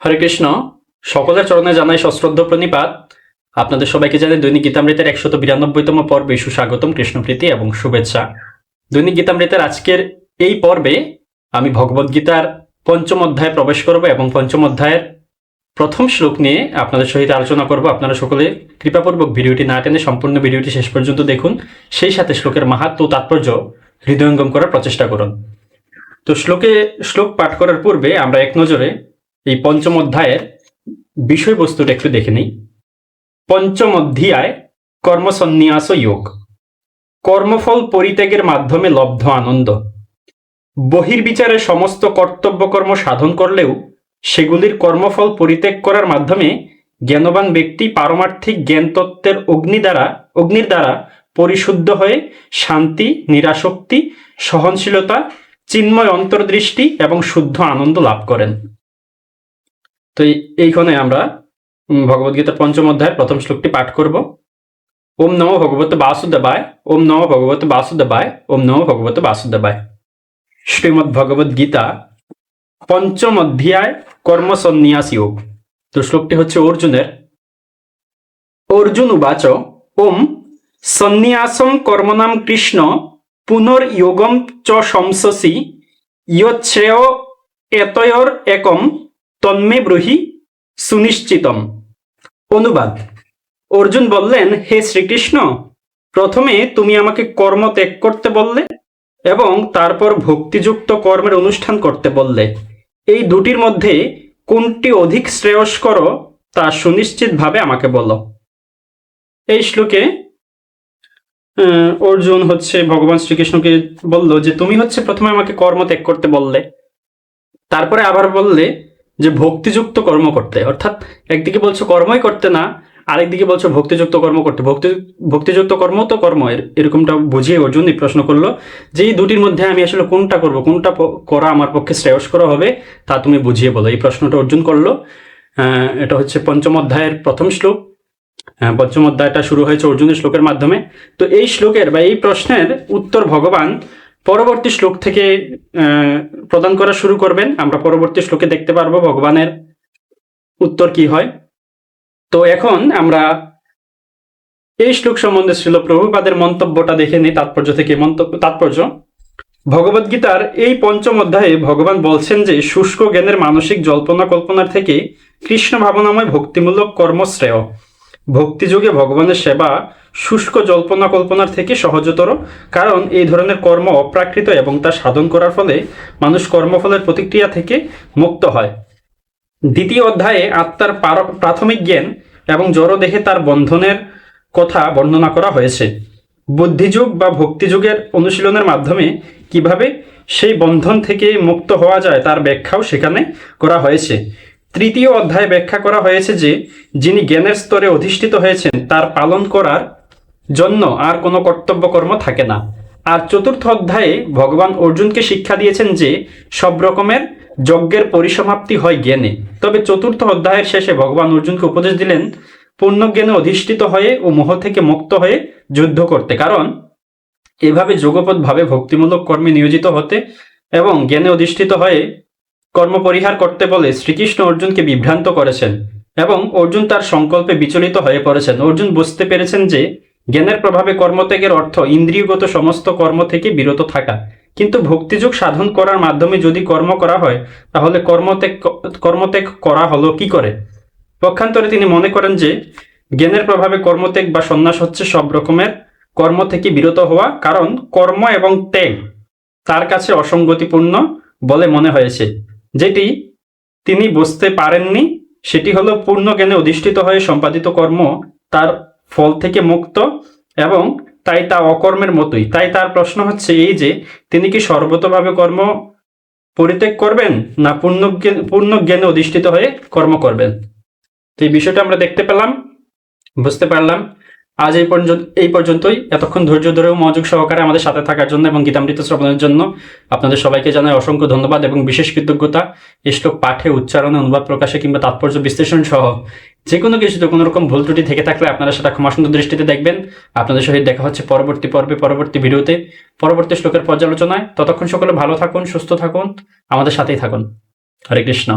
হরে কৃষ্ণ। সকলের চরণে জানাই সশ্রদ্ধ প্রণিপাত। আপনাদের সবাইকে জানাই দৈনিক গীতামৃতের একশত বিরানব্বইতম পর্বে সুস্বাগতম কৃষ্ণপ্রীতি এবং শুভেচ্ছা। দৈনিক গীতামৃতের আজকের এই পর্বে আমি ভগবদ্গীতার পঞ্চম অধ্যায়ে প্রবেশ করব এবং পঞ্চম অধ্যায়ের প্রথম শ্লোক নিয়ে আপনাদের সহিত আলোচনা করব। আপনারা সকলে কৃপাপূর্বক ভিডিওটি না টেনে সম্পূর্ণ ভিডিওটি শেষ পর্যন্ত দেখুন। সেই সাথে শ্লোকের মাহাত্ম তাৎপর্য হৃদয়ঙ্গম করার প্রচেষ্টা করুন। তো শ্লোকে, শ্লোক পাঠ করার পূর্বে আমরা এক নজরে এই পঞ্চম অধ্যায়ের বিষয়বস্তুটা একটু দেখে নিই। পঞ্চম অধ্যায়, কর্মসন্ন্যাস যোগ। কর্মফল পরিত্যাগের মাধ্যমে লব্ধ আনন্দ। বহির্বিচারে সমস্ত কর্তব্যকর্ম সাধন করলেও সেগুলির কর্মফল পরিত্যাগ করার মাধ্যমে জ্ঞানবান ব্যক্তি পারমার্থিক জ্ঞান তত্ত্বের অগ্নি দ্বারা, অগ্নির দ্বারা পরিশুদ্ধ হয়ে শান্তি নিরাসক্তি সহনশীলতা, চিন্ময় অন্তর্দৃষ্টি এবং শুদ্ধ আনন্দ লাভ করেন। তো এই- এইখানে আমরা ভগবদ্গীতার পঞ্চম অধ্যায়ের প্রথম শ্লোকটি পাঠ করব। ওম নমো ভগবত বাসুদেবায়, ওম নমো ভগবত বাসুদেবায়, ওম নম ভগবত বাসুদেবায়। শ্রীমদ্ ভগবদ গীতা পঞ্চম অধ্যায় কর্মসন্ন্যাস যোগ তো শ্লোকটি হচ্ছে অর্জুনের। অর্জুন উবাচ, ওম সন্ন্যাসম কর্মনাম কৃষ্ণ পুনর্যোগম চ শংসসি ইয়চ্ছেয় এতয়র একম তন্মে ব্রহি সুনিশ্চিতম। অনুবাদ। অর্জুন বললেন, হে শ্রীকৃষ্ণ, প্রথমে তুমি আমাকে কর্ম ত্যাগ করতে বললে এবং তারপর ভক্তিযুক্ত কর্মের অনুষ্ঠান করতে বললে। এই দুটির মধ্যে কোনটি অধিক শ্রেয়স্কর তা সুনিশ্চিতভাবে আমাকে বলো। এই শ্লোকে অর্জুন হচ্ছে, ভগবান শ্রীকৃষ্ণকে বলল যে, তুমি হচ্ছে প্রথমে আমাকে কর্ম ত্যাগ করতে বললে, তারপরে আবার বললে যে ভক্তিযুক্ত কর্ম করতে অর্থাৎ একদিকে বলছো কর্মই করতে না, আরেকদিকে বলছো ভক্তিযুক্ত কর্ম করতে। ভক্তি, ভক্তিযুক্ত কর্ম তো কর্ম এরকমটা বুঝিয়ে অর্জুন এই প্রশ্ন করল, যে এই দুটির মধ্যে আমি আসলে কোনটা করব, কোনটা করা আমার পক্ষে শ্রেয়স্কর হবে, তা তুমি বুঝিয়ে বলো। এই প্রশ্নটা অর্জুন করল। এটা হচ্ছে পঞ্চম অধ্যায়ের প্রথম শ্লোক। পঞ্চম অধ্যায়টা শুরু হয়েছে অর্জুনের শ্লোকের মাধ্যমে। তো এই শ্লোকের বা এই প্রশ্নের উত্তর ভগবান পরবর্তী শ্লোক থেকে প্রদান করা শুরু করবেন। আমরা পরবর্তী শ্লোকে দেখতে পারব ভগবানের উত্তর কি হয়। তো এখন আমরা এই শ্লোক সম্বন্ধে ছিল প্রভুপাদের মন্তব্যটা দেখে নিই, তাৎপর্য থেকে মন্তব্য, তাৎপর্য। ভগবদ্গীতার এই পঞ্চম অধ্যায়ে ভগবান বলছেন যে, শুষ্ক জ্ঞানের মানসিক জল্পনা কল্পনার থেকে কৃষ্ণ ভাবনাময় ভক্তিমূলক কর্ম শ্রেয় ভক্তিযোগে ভগবানের সেবা শুষ্ক জল্পনা কল্পনার থেকে সহজতর, কারণ এই ধরনের কর্ম অপ্রাকৃত এবং তা সাধন করার ফলে মানুষ কর্মফলের প্রতিক্রিয়া থেকে মুক্ত হয়। দ্বিতীয় অধ্যায়ে আত্মার প্রাথমিক জ্ঞান এবং জড়দেহে তার বন্ধনের কথা বর্ণনা করা হয়েছে। বুদ্ধিযুগ বা ভক্তিযুগের অনুশীলনের মাধ্যমে কীভাবে সেই বন্ধন থেকে মুক্ত হওয়া যায় তার ব্যাখ্যাও সেখানে করা হয়েছে। তৃতীয় অধ্যায়ে ব্যাখ্যা করা হয়েছে যে, যিনি জ্ঞানের স্তরে অধিষ্ঠিত হয়েছেন, তার পালন করার জন্য আর কোনো কর্তব্য কর্ম থাকে না। আর চতুর্থ অধ্যায়ে ভগবান অর্জুনকে শিক্ষা দিয়েছেন যে, সব রকমের যজ্ঞের পরিসমাপ্তি হয় জ্ঞানে। তবে চতুর্থ অধ্যায়ের শেষে ভগবান অর্জুনকে উপদেশ দিলেন পূর্ণ জ্ঞানে অধিষ্ঠিত হয়ে ও মোহ থেকে মুক্ত হয়ে যুদ্ধ করতে। কারণ, এভাবে যোগপথভাবে ভক্তিমূলক কর্মে নিয়োজিত হতে এবং জ্ঞানে অধিষ্ঠিত হয়ে কর্ম পরিহার করতে বলে শ্রীকৃষ্ণ অর্জুনকে বিভ্রান্ত করেছেন এবং অর্জুন তার সংকল্পে বিচলিত হয়ে পড়েছেন। অর্জুন বুঝতে পেরেছেন যে জ্ঞানের প্রভাবে কর্মত্যাগের অর্থ ইন্দ্রিয়গত সমস্ত কর্ম থেকে বিরত থাকা। কিন্তু ভক্তিযোগ সাধন করার মাধ্যমে যদি কর্ম করা হয়, তাহলে কর্মত্যাগ কর্মত্যাগ করা হলো কি করে? পক্ষান্তরে তিনি মনে করেন যে জ্ঞানের প্রভাবে কর্মত্যাগ বা সন্ন্যাস হচ্ছে সব রকমের কর্ম থেকে বিরত হওয়া, কারণ কর্ম এবং ত্যাগ তার কাছে অসঙ্গতিপূর্ণ বলে মনে হয়েছে। যেটি তিনি বুঝতে পারেননি, সেটি হলো পূর্ণ জ্ঞানে অধিষ্ঠিত হয়ে সম্পাদিত কর্ম তার ফল থেকে মুক্ত এবং তাই তা অকর্মের মতোই। তাই তার প্রশ্ন হচ্ছে এই যে, তিনি কি সর্বতভাবে কর্ম পরিত্যাগ করবেন না পূর্ণ পূর্ণ জ্ঞানে অধিষ্ঠিত হয়ে কর্ম করবেন? তো এই বিষয়টা আমরা দেখতে পেলাম, বুঝতে পারলাম। আজ এই পর্যন্ত এই পর্যন্তই। এতক্ষণ ধৈর্য ধরেও মনোযোগ সহকারে আমাদের সাথে থাকার জন্য এবং গীতামৃত শ্রবণের জন্য আপনাদের সবাইকে জানাই অসংখ্য ধন্যবাদ এবং বিশেষ কৃতজ্ঞতা। শ্লোক পাঠে, উচ্চারণে, অনুবাদ প্রকাশে কিংবা তাৎপর্য বিশ্লেষণ সহ যে কোনো কিছুতে কোনো রকম ভুল ত্রুটি থেকে থাকলে আপনারা সেটা ক্ষমাসুন্দর দৃষ্টিতে দেখবেন। আপনাদের সহিত দেখা হচ্ছে পরবর্তী পর্বে, পরবর্তী ভিডিওতে। পরবর্তী শ্লোকের পর্যালোচনায়। ততক্ষণ সকলে ভালো থাকুন, সুস্থ থাকুন, আমাদের সাথেই থাকুন। হরে কৃষ্ণ।